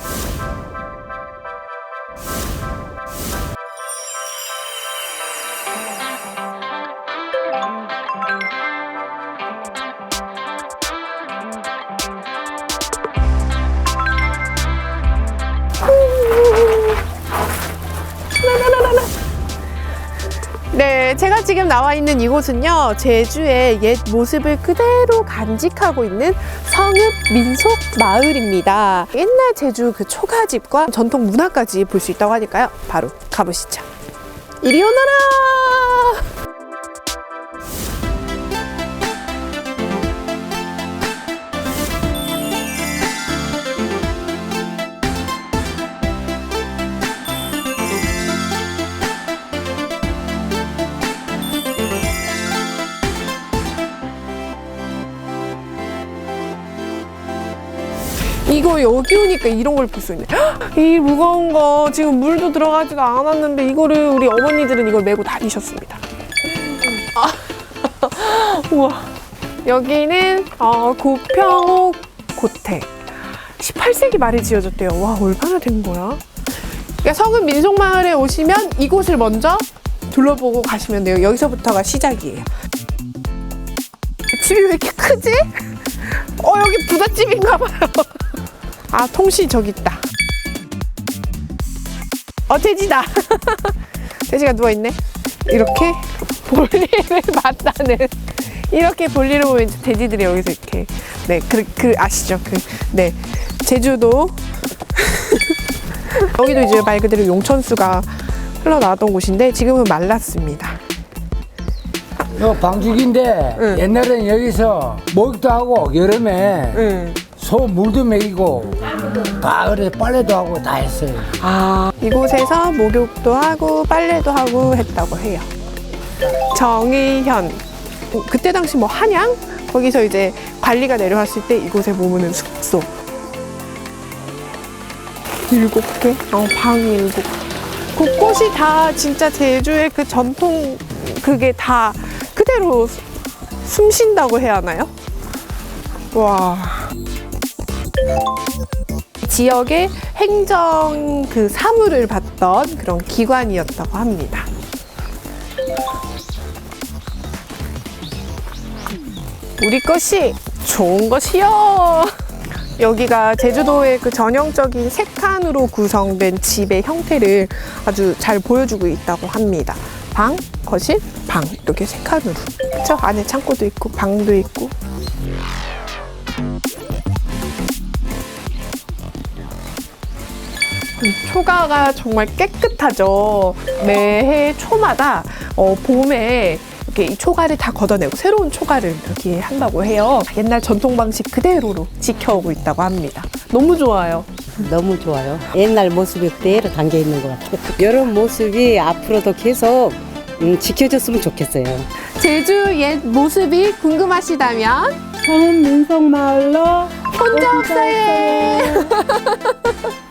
Thank you. 네, 제가 지금 나와 있는 이곳은요, 제주의 옛 모습을 그대로 간직하고 있는 성읍 민속 마을입니다. 옛날 제주 그 초가집과 전통 문화까지 볼 수 있다고 하니까요. 바로 가보시죠. 이리 오너라! 이거 여기 오니까 이런 걸 볼 수 있네. 헉, 이 무거운 거 지금 물도 들어가지도 않았는데 이거를 우리 어머니들은 이걸 메고 다니셨습니다. 아, 우와. 여기는 어, 고평옥 고택. 18세기 말에 지어졌대요. 와 얼마나 된 거야? 그러니까 성은 민속마을에 오시면 이곳을 먼저 둘러보고 가시면 돼요. 여기서부터가 시작이에요. 집이 왜 이렇게 크지? 어 여기 부잣집인가 봐요. 아 통시 저기 있다. 어 돼지다. 돼지가 누워 있네. 이렇게 볼일을 봤다는 이렇게 볼일을 보면 돼지들이 여기서 이렇게 네그 그 아시죠 그 네 제주도 여기도 이제 말 그대로 용천수가 흘러나왔던 곳인데 지금은 말랐습니다. 요 방죽인데 응. 옛날에는 여기서 목욕도 하고 여름에 응. 소 물도 먹이고 가을에 빨래도 하고 다 했어요. 아, 이곳에서 목욕도 하고 빨래도 하고 했다고 해요. 정의현. 어, 그때 당시 뭐 한양? 거기서 이제 관리가 내려왔을 때 이곳에 머무는 숙소. 일곱 개? 어, 방 일곱. 곳곳이 다 진짜 제주의 그 전통 그게 다 그대로 수- 숨쉰다고 해야 하나요? 와. 지역의 행정 그 사무를 받던 그런 기관이었다고 합니다. 우리 것이 좋은 것이요. 여기가 제주도의 그 전형적인 세 칸으로 구성된 집의 형태를 아주 잘 보여주고 있다고 합니다. 방, 거실, 방 이렇게 세 칸으로. 그쵸? 안에 창고도 있고 방도 있고 초가가 정말 깨끗하죠. 매해 초마다 어, 봄에 이렇게 이 초가를 다 걷어내고 새로운 초가를 이렇게 한다고 해요. 옛날 전통 방식 그대로로 지켜오고 있다고 합니다. 너무 좋아요. 너무 좋아요. 옛날 모습이 그대로 담겨 있는 것 같아요. 이런 모습이 앞으로도 계속 음, 지켜졌으면 좋겠어요. 제주 옛 모습이 궁금하시다면 성은 민속마을로 혼자 없어요.